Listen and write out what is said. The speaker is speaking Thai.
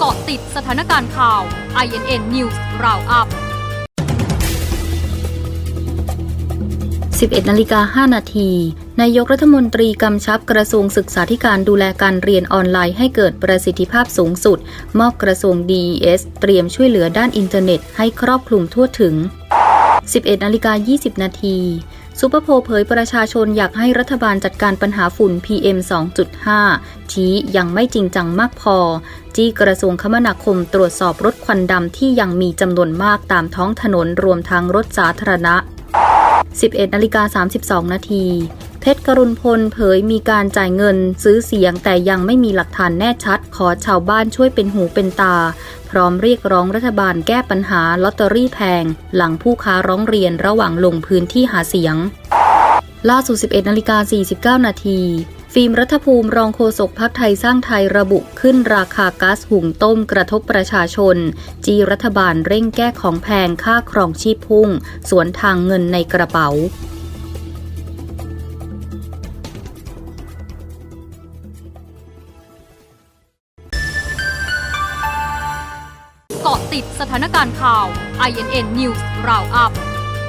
เกาะติดสถานการณ์ข่าว INN News Roundup 11นาฬิกา5นาทีนายกรัฐมนตรีกำชับกระทรวงศึกษาธิการดูแลการเรียนออนไลน์ให้เกิดประสิทธิภาพสูงสุด มอบกระทรวง DES เตรียมช่วยเหลือด้านอินเทอร์เน็ตให้ครอบคลุมทั่วถึง 11นาฬิกา20 นาทีซูเปอร์โพเผยประชาชนอยากให้รัฐบาลจัดการปัญหาฝุ่น PM 2.5 ชี้ยังไม่จริงจังมากพอ จี้กระทรวงคมนาคมตรวจสอบรถควันดำที่ยังมีจำนวนมากตามท้องถนนรวมทั้งรถสาธารณะ 11นาฬิกา32 นาทีเพชรกรุณพลเผยมีการจ่ายเงินซื้อเสียงแต่ยังไม่มีหลักฐานแน่ชัด ขอชาวบ้านช่วยเป็นหูเป็นตา พร้อมเรียกร้องรัฐบาลแก้ปัญหาลอตเตอรี่แพง หลังผู้ค้าร้องเรียนระหว่างลงพื้นที่หาเสียงล่าสุด 11นาฬิกา49 นาที ฟิล์มรัฐภูมิรองโฆษกพักไทยสร้างไทยระบุขึ้นราคาก๊าซหุงต้มกระทบประชาชน จีรัฐบาลเร่งแก้ของแพงค่าครองชีพพุ่ง สวนทางเงินในกระเป๋าเกาะติดสถานการณ์ข่าว INN News Roundup